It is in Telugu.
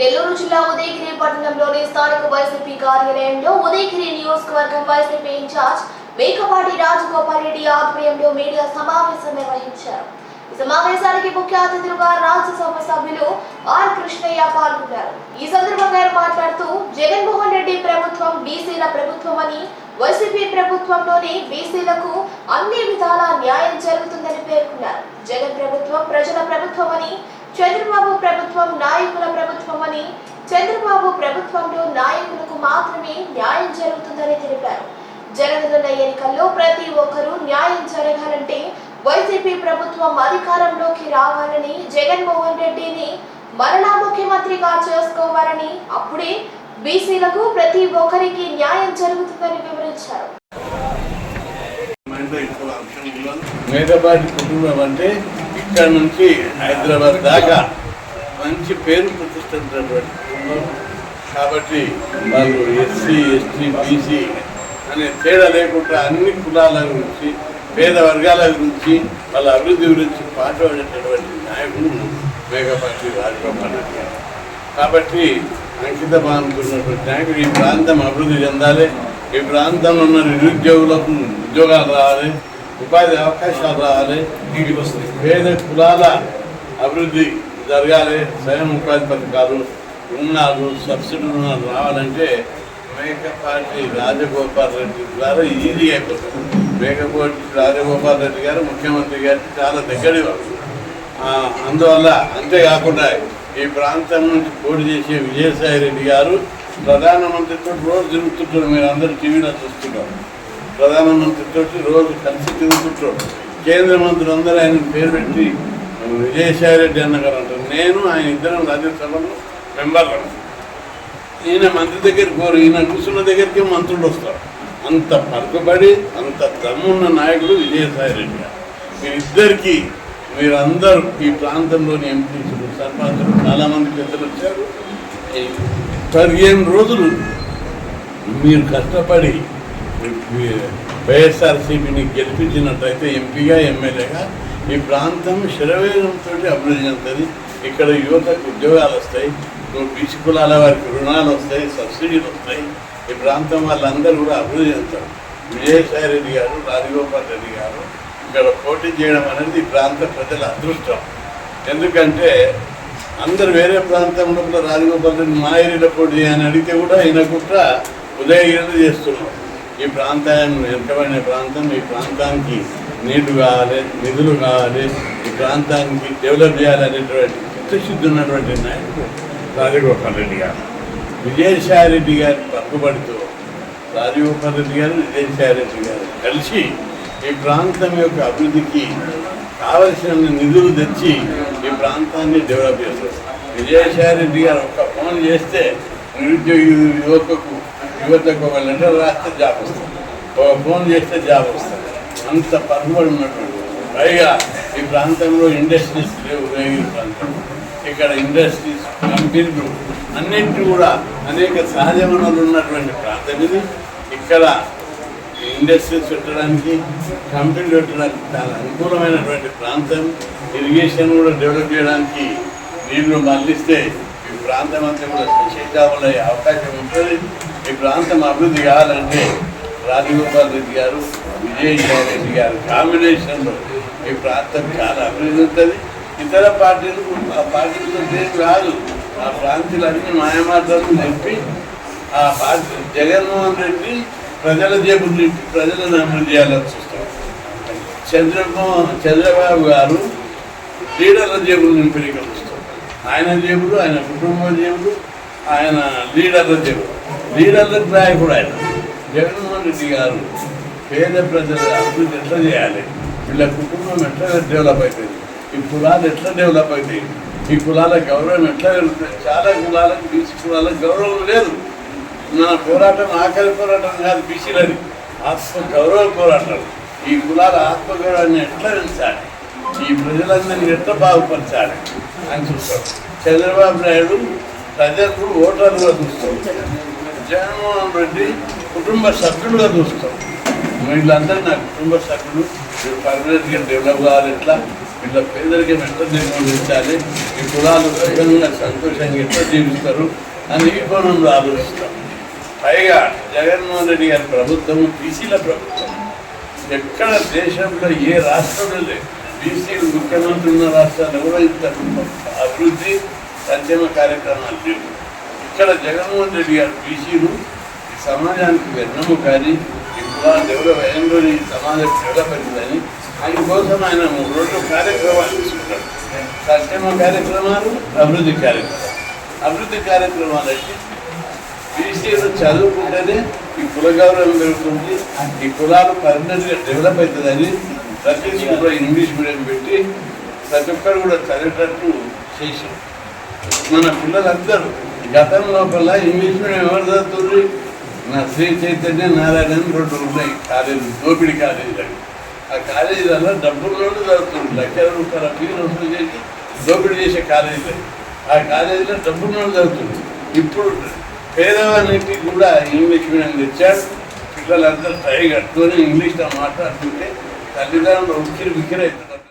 నెల్లూరు జిల్లా ఉదయగిరి పట్టణంలోని స్థానిక వైసీపీ కార్యాలయంలో ఉదయగిరి నియోజకవర్గం వైసీపీ ఇన్ఛార్జ్ మేకపాటి రాజగోపాల్ రెడ్డి ఆధ్వర్యంలో మీడియా సమావేశం నిర్వహించారు. ఈ సమావేశానికి ముఖ్య అతిథులుగా రాజ్యసభ సభ్యులు ఆర్ కృష్ణయ్య పాల్గొన్నారు. ఈ సందర్భంగా మాట్లాడుతూ జగన్మోహన్ రెడ్డి ప్రభుత్వం బీసీల ప్రభుత్వం అని వైసీపీ ప్రభుత్వంలోని బీసీలకు అన్ని విధాల న్యాయం జరుగుతుందని పేర్కొన్నారు. జగన్ ప్రభుత్వం ప్రజల ప్రభుత్వం అని చంద్రబాబు ప్రభుత్వం నాయకుల ప్రభుత్వం అని చంద్రబాబు ప్రభుత్వంలో నాయకులకు మాత్రమే న్యాయం జరుగుతుందని తెలిపారు. జరగనున్న ఎన్నికల్లో ప్రతి ఒక్కరూ న్యాయం జరగాలంటే వైసీపీ ప్రభుత్వం అధికారంలోకి రావాలని జగన్మోహన్ రెడ్డిని మరలా ముఖ్యమంత్రిగా చేసుకోవాలని అప్పుడే బీసీలకు ప్రతి ఒక్కరికి న్యాయం జరుగుతుందని వివరించారు. మేకపాటి కుటుంబం అంటే ఇక్కడ నుంచి హైదరాబాద్ దాకా మంచి పేరు ప్రతిష్ఠించినటువంటి కుటుంబం. కాబట్టి వాళ్ళు ఎస్సీ ఎస్టీ బీసీ అనే తేడా లేకుండా అన్ని కులాల గురించి పేద వర్గాల గురించి వాళ్ళ అభివృద్ధి గురించి పాటుపడేటటువంటి నాయకుడు మేఘపాటి రాజగోపాల్ రెడ్డి గారు. కాబట్టి అంకిత భావంతున్నటువంటి నాయకుడు ఈ ప్రాంతం అభివృద్ధి చెందాలి. ఈ ప్రాంతంలో ఉన్న నిరుద్యోగులకు ఉద్యోగాలు రావాలి. ఉపాధి అవకాశాలు రావాలి పేద కులాల అభివృద్ధి జరగాలి స్వయం ఉపాధి పథకాలు రుణాలు సబ్సిడీ రుణాలు రావాలంటే మేకపాటి రాజగోపాల్ రెడ్డి ద్వారా ఈజీ అయిపోతుంది. మేకపాటి రాజగోపాల్ రెడ్డి గారు ముఖ్యమంత్రి గారికి చాలా దగ్గరి అందువల్ల అంతేకాకుండా ఈ ప్రాంతం నుంచి పోటీ చేసే విజయసాయి రెడ్డి గారు ప్రధానమంత్రితో రోజు తిరుగుతుంటారు. మీరు అందరూ టీవీలో చూస్తున్నారు ప్రధానమంత్రితో రోజు కలిసి తిరుగుతుంటారు కేంద్ర మంత్రులు అందరూ ఆయన పేరు పెట్టి విజయసాయి రెడ్డి అన్నగారు అంటారు. నేను ఆయన ఇద్దరం రాజ్యసభలో మెంబర్లను ఈయన మంత్రి దగ్గరికి కోరు ఈయన కూర్చున్న దగ్గరికి మంత్రులు వస్తారు. అంత పలుకుబడి అంత దమ్మున్న నాయకుడు విజయసాయి రెడ్డి గారు మీరిద్దరికి మీరందరూ ఈ ప్రాంతంలోని ఎంపీసులు సర్పంచులు చాలామంది పెద్దలు వచ్చారు. పదిహేను రోజులు మీరు కష్టపడి వైఎస్ఆర్సీపీని గెలిపించినట్లయితే ఎంపీగా ఎమ్మెల్యేగా ఈ ప్రాంతం శరవేగంతో అభివృద్ధి చెందుతుంది. ఇక్కడ యువతకు ఉద్యోగాలు వస్తాయి బీసీ కులాల వారికి రుణాలు వస్తాయి సబ్సిడీలు వస్తాయి. ఈ ప్రాంతం వాళ్ళందరూ కూడా అభివృద్ధి చెందుతారు. విజయసాయి రెడ్డి గారు రాజగోపాల్ రెడ్డి గారు ఇక్కడ పోటీ చేయడం అనేది ఈ ప్రాంత ప్రజల అదృష్టం. ఎందుకంటే అందరు వేరే ప్రాంతంలో కూడా రాజగోపాల్ రెడ్డి మా ఏరియాలో పోటీ చేయని అడిగితే కూడా ఈయన కూడా ఉదయగిరిలో చేస్తున్నారు ఈ ప్రాంతాన్ని వెనుకబడిన ప్రాంతం ఈ ప్రాంతానికి నీళ్ళు కావాలి నిధులు కావాలి ఈ ప్రాంతానికి డెవలప్ చేయాలనేటువంటి చిత్తశుద్ధి ఉన్నటువంటి నాయకుడు. రాజగోపాల్ రెడ్డి గారు. విజయసాయి రెడ్డి గారి పక్కుబడితో రాజగోపాల్ రెడ్డి గారు విజయసాయి రెడ్డి గారు కలిసి ఈ ప్రాంతం యొక్క అభివృద్ధికి కావలసిన నిధులు తెచ్చి ఈ ప్రాంతాన్ని డెవలప్ చేస్తారు విజయసాయి రెడ్డి గారు ఒక ఫోన్ చేస్తే నిరుద్యోగ యువతకు యువతకు ఒక లెటర్ రాస్తే జాబ్ వస్తుంది. ఒక ఫోన్ చేస్తే జాబ్ వస్తుంది. అంత పరుగుబడి ఉన్నటువంటి పైగా ఈ ప్రాంతంలో ఇండస్ట్రీస్ లేవు రేగిరి ప్రాంతం ఇక్కడ ఇండస్ట్రీస్ కంపెనీలు అన్నింటి కూడా అనేక సహజ వనరులు ఉన్నటువంటి ప్రాంతం ఇది. ఇక్కడ ఇండస్ట్రీస్ పెట్టడానికి కంపెనీలు పెట్టడానికి చాలా అనుకూలమైనటువంటి ప్రాంతం. ఇరిగేషన్ కూడా డెవలప్ చేయడానికి నీళ్ళు మళ్ళిస్తే ఈ ప్రాంతం అంతా కూడా సశేషాములు అయ్యే అవకాశం ఉంటుంది. ఈ ప్రాంతం అభివృద్ధి కావాలంటే రాజగోపాల్ రెడ్డి గారు విజయసాయి రెడ్డి గారు కాంబినేషన్లో ఈ ప్రాంతం చాలా అభివృద్ధి ఉంటుంది ఇతర పార్టీలు ఆ పార్టీలతో ఏం కాదు ఆ ప్రాంతాలన్నీ మాయమాటలను చెప్పి ఆ పార్టీ జగన్మోహన్ రెడ్డి ప్రజల జేబులు నింపి ప్రజలను అభివృద్ధి చేయాలని చూస్తాం. చంద్రబాబు చంద్రబాబు గారు లీడర్ల జేబులు నింపి కలుస్తాం ఆయన జేబులు ఆయన కుటుంబ జేబులు ఆయన లీడర్ల జేబులు. లీడర్లకు నాయకుడు ఆయన. జగన్మోహన్ రెడ్డి గారు పేద ప్రజల అభివృద్ధి ఎట్లా చేయాలి? వీళ్ళ కుటుంబం ఎట్లా డెవలప్ అవుతుంది ఈ కులాలు ఎట్లా డెవలప్ అవుతాయి ఈ కులాల గౌరవం ఎట్లా పెరుగుతుంది? చాలా కులాలకు బీసీ కులాలకు గౌరవం లేదు. మన పోరాటం ఆకలి పోరాటం కాదు బీసీలని. ఆత్మ గౌరవ పోరాటం. ఈ కులాల ఆత్మగౌరవాన్ని ఎట్లా పెంచాలి? ఈ ప్రజలందరినీ ఎట్లా బాగుపరచాలి? అని చూస్తాం. చంద్రబాబు నాయుడు ప్రజలు ఓటర్లుగా చూస్తాం. జగన్మోహన్ రెడ్డి కుటుంబ సభ్యులుగా చూస్తాం వీళ్ళందరూ నా కుటుంబ సభ్యులు మీరు పర్మనెంట్గా డెవలప్ కావాలి ఎట్లా వీళ్ళ పేదరికం ఎట్లా నిర్మూలించాలి ఈ కులాలు సుఖంగా సంతోషంగా ఎట్లా జీవిస్తారు అని ఈ కోణంలో ఆలోచిస్తాం పైగా జగన్మోహన్ రెడ్డి గారి ప్రభుత్వం బీసీల ప్రభుత్వం ఎక్కడ దేశంలో ఏ రాష్ట్రంలో లేదు బీసీలు ముఖ్యమంత్రి ఉన్న రాష్ట్రాలు ఎవరైతే అభివృద్ధి సంక్షేమ కార్యక్రమాలు లేవు ఇక్కడ జగన్మోహన్ రెడ్డి గారు బీసీలు ఈ సమాజానికి వెన్నము కానీ ఈ డెవలప్ అయ్యంలోని సమాజం డెవలప్ అయిందని ఆయన కోసం ఆయన మూడు రోజులు కార్యక్రమాలు తీసుకుంటారు. సంక్షేమ కార్యక్రమాలు అభివృద్ధి కార్యక్రమాలు. అభివృద్ధి కార్యక్రమాలు అయితే బీసీలు చదువుకుంటేనే ఈ కుల గౌరవం పెరుగుతుంది ఈ కులాలు పర్మనెంట్గా డెవలప్ అవుతుందని ప్రతి స్కూల్లో ఇంగ్లీష్ మీడియం పెట్టి ప్రతి ఒక్కరు కూడా చదివేటట్టు చేశారు. మన పిల్లలందరూ గతం లోపల ఇంగ్లీష్ మీడియం ఎవరు చదువుతుంది? నా శ్రీ చైతన్య నారాయణ రెండు ఉన్నాయి. కాలేజీ దోపిడి కాలేజీలు ఆ కాలేజీలలో డబ్బులు చదువుతుంది. లక్షల రూపాయల ఫీజు వసూలు చేసి దోపిడీ చేసే కాలేజీలు ఆ కాలేజీలో డబ్బులు చదువుతుంది. ఇప్పుడు పేదవానికి కూడా ఇంగ్లీష్ మీడియం తెచ్చాడు పిల్లలందరూ టై కట్టుకొని ఇంగ్లీష్లో మాట్లాడుతుంటే తల్లిదండ్రులు ఉక్కిరి బిక్కిరి అవుతారు